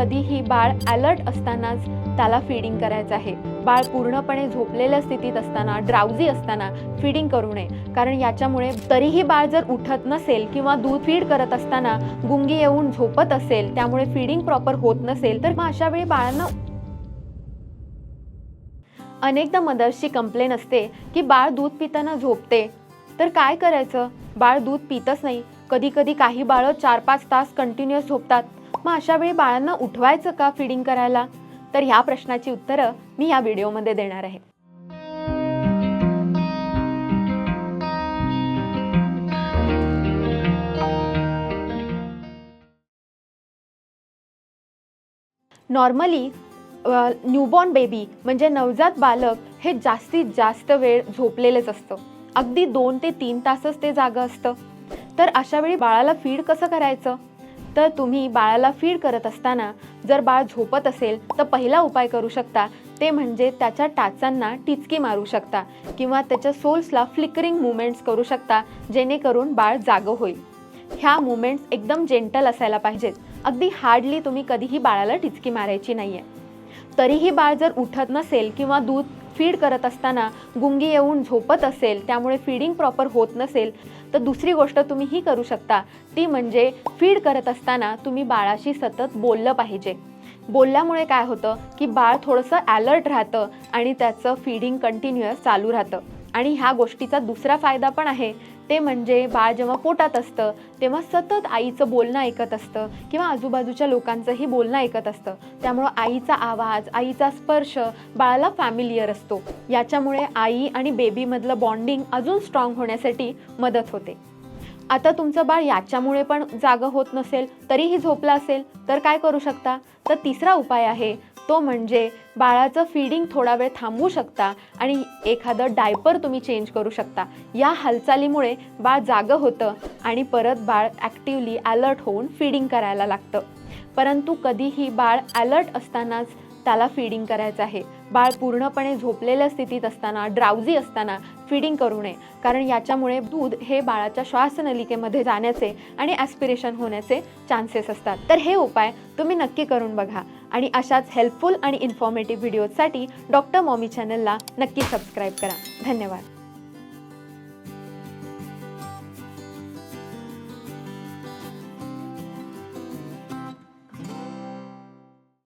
कधीही बाळ अलर्ट असतानाच त्याला फिडिंग करायचं आहे. बाळ पूर्णपणे झोपलेल्या स्थितीत असताना ड्राउझी असताना फिडिंग करू नये. कारण याच्यामुळे तरीही बाळ जर उठत नसेल किंवा दूध फीड करत असताना गुंगी येऊन झोपत असेल त्यामुळे फिडिंग प्रॉपर होत नसेल तर मग अशा वेळी बाळांना अनेकदा मदर्सची कंप्लेन असते की बाळ दूध पिताना झोपते. तर काय करायचं? बाळ दूध पितच नाही. कधी कधी काही बाळं चार पाच तास कंटिन्युअस झोपतात. मग अशा वेळी बाळांना उठवायचं का फिडिंग करायला? तर ह्या प्रश्नाची उत्तरं मी या व्हिडिओमध्ये देणार आहे. नॉर्मली न्यूबॉर्न बेबी म्हणजे नवजात बालक हे जास्तीत जास्त वेळ झोपलेलेच असतं. अगदी दोन ते तीन तासच ते जागं असतं. तर अशा वेळी बाळाला फीड कसं करायचं? तर तुम्ही बाळाला फीड करत असताना जर बाळ झोपत असेल तर पहिला उपाय करू शकता. ते म्हणजे त्याच्या टाचांना टिचकी मारू शकता किंवा त्याच्या सोल्सला फ्लिकरिंग मुवमेंट्स करू शकता जेणेकरून बाळ जागं होईल. ह्या मुवमेंट्स एकदम जेंटल असायला पाहिजेत. अगदी हार्डली तुम्ही कधीही बाळाला टिचकी मारायची नाही आहे तरीही बाळ जर उठत नसेल किंवा दूध फीड करत असताना गुंगी येऊन झोपत असेल त्यामुळे फीडिंग प्रॉपर होत नसेल तर दुसरी गोष्ट तुम्ही ही करू शकता. ती म्हणजे फीड करत असताना तुम्ही बाळाशी सतत बोललं पाहिजे. बोलल्यामुळे काय होतं की बाळ थोडंसं ॲलर्ट राहतं आणि त्याचं फीडिंग कंटिन्युअस चालू राहतं. आणि ह्या गोष्टीचा दुसरा फायदा पण आहे ते म्हणजे बाळ जेव्हा पोटात असतं तेव्हा सतत आईचं बोलणं ऐकत असतं किंवा आजूबाजूच्या लोकांचंही बोलणं ऐकत असतं. त्यामुळं आईचा आवाज आईचा स्पर्श बाळाला फॅमिलियर असतो. याच्यामुळे आई आणि बेबीमधलं बॉन्डिंग अजून स्ट्रॉंग होण्यासाठी मदत होते. आता तुमचं बाळ याच्यामुळे पण जागं होत नसेल तरीही झोपलं असेल तर काय करू शकता? तर तिसरा उपाय आहे तो म्हणजे बाळाचं फीडिंग थोडा वेळ थांबवू शकता आणि एखादं डायपर तुम्ही चेंज करू शकता. या हालचालीमुळे बाळ जागं होतं आणि परत बाळ ॲक्टिवली अलर्ट होऊन फीडिंग करायला लागतं. परंतु कधीही बाळ अलर्ट असतानाच त्याला फीडिंग करायचं आहे. बाळ पूर्णपणे झोपलेल्या स्थितीत असताना ड्राउझी असताना फीडिंग करू नये. कारण याच्यामुळे दूध हे बाळाच्या श्वासनलिकेमध्ये जाण्याचे आणि ॲस्पिरेशन होण्याचे चान्सेस असतात. तर हे उपाय तुम्ही नक्की करून बघा. आणि अशाच हेल्पफुल आणि इन्फॉर्मेटिव्ह व्हिडिओजसाठी डॉक्टर मॉमी चॅनलला नक्की सबस्क्राईब करा. धन्यवाद.